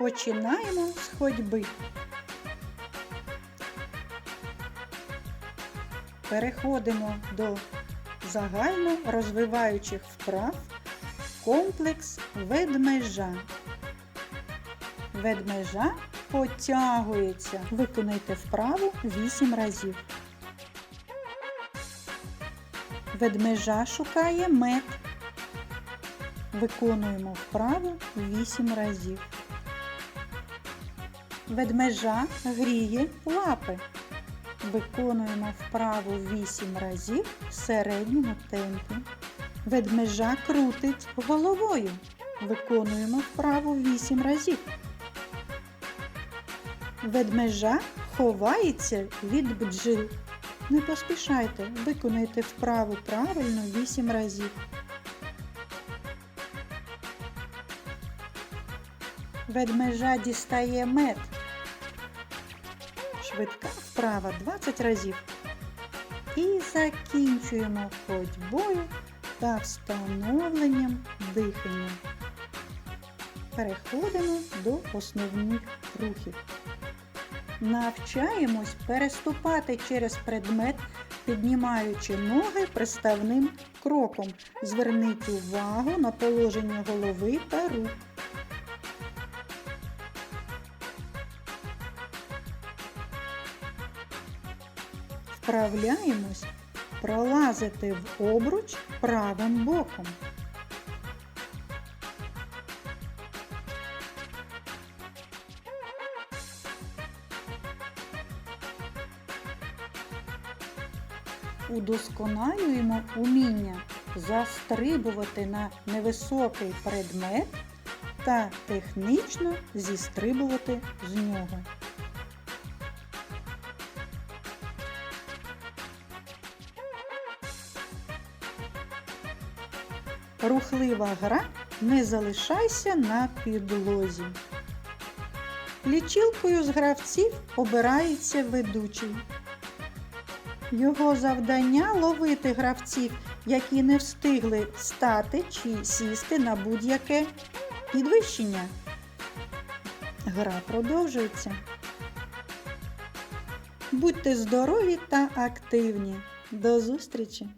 Починаємо з ходьби. Переходимо до загально розвиваючих вправ комплекс ведмежа. Ведмежа потягується. Виконайте вправу 8 разів. Ведмежа шукає мед. Виконуємо вправу 8 разів. Ведмежа гріє лапи. Виконуємо вправу 8 разів в середньому темпі. Ведмежа крутить головою. Виконуємо вправу 8 разів. Ведмежа ховається від бджіл. Не поспішайте, виконайте вправу правильно 8 разів. Ведмежа дістає мед. Швидка вправа 20 разів. І закінчуємо ходьбою та встановленням дихання. Переходимо до основних рухів. Навчаємось переступати через предмет, піднімаючи ноги приставним кроком. Зверніть увагу на положення голови та рук. Вправляємось пролазити в обруч правим боком. Удосконалюємо уміння застрибувати на невисокий предмет та технічно зістрибувати з нього. Рухлива гра не залишайся на підлозі. Лічилкою з гравців обирається ведучий. Його завдання ловити гравців, які не встигли стати чи сісти на будь-яке підвищення. Гра продовжується. Будьте здорові та активні. До зустрічі!